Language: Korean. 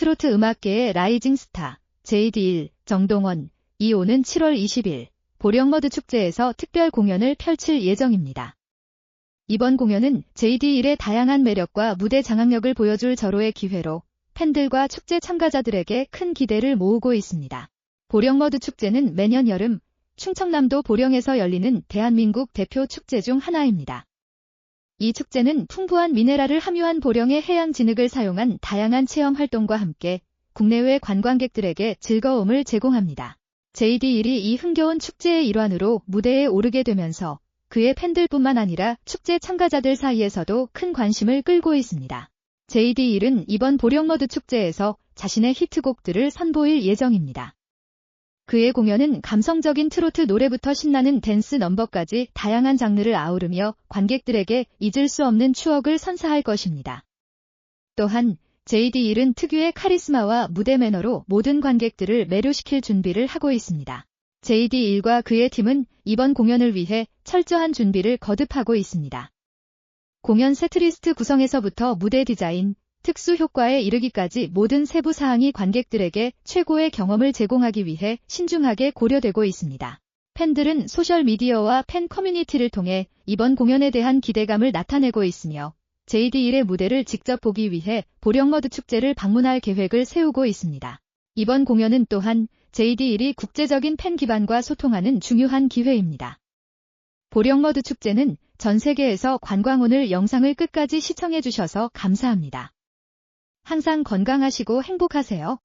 트로트 음악계의 라이징 스타 JD1 정동원 이오는 7월 20일 보령머드 축제에서 특별 공연을 펼칠 예정입니다. 이번 공연은 JD1의 다양한 매력과 무대 장악력을 보여줄 절호의 기회로 팬들과 축제 참가자들에게 큰 기대를 모으고 있습니다. 보령머드 축제는 매년 여름 충청남도 보령에서 열리는 대한민국 대표 축제 중 하나입니다. 이 축제는 풍부한 미네랄을 함유한 보령의 해양 진흙을 사용한 다양한 체험 활동과 함께 국내외 관광객들에게 즐거움을 제공합니다. JD1이 이 흥겨운 축제의 일환으로 무대에 오르게 되면서 그의 팬들뿐만 아니라 축제 참가자들 사이에서도 큰 관심을 끌고 있습니다. JD1은 이번 보령머드 축제에서 자신의 히트곡들을 선보일 예정입니다. 그의 공연은 감성적인 트로트 노래부터 신나는 댄스 넘버까지 다양한 장르를 아우르며 관객들에게 잊을 수 없는 추억을 선사할 것입니다. 또한 JD1은 특유의 카리스마와 무대 매너로 모든 관객들을 매료시킬 준비를 하고 있습니다. JD1과 그의 팀은 이번 공연을 위해 철저한 준비를 거듭하고 있습니다. 공연 세트리스트 구성에서부터 무대 디자인, 특수 효과에 이르기까지 모든 세부 사항이 관객들에게 최고의 경험을 제공하기 위해 신중하게 고려되고 있습니다. 팬들은 소셜미디어와 팬 커뮤니티를 통해 이번 공연에 대한 기대감을 나타내고 있으며 JD1의 무대를 직접 보기 위해 보령머드 축제를 방문할 계획을 세우고 있습니다. 이번 공연은 또한 JD1이 국제적인 팬 기반과 소통하는 중요한 기회입니다. 보령머드 축제는 전 세계에서 관광 오늘 영상을 끝까지 시청해주셔서 감사합니다. 항상 건강하시고 행복하세요.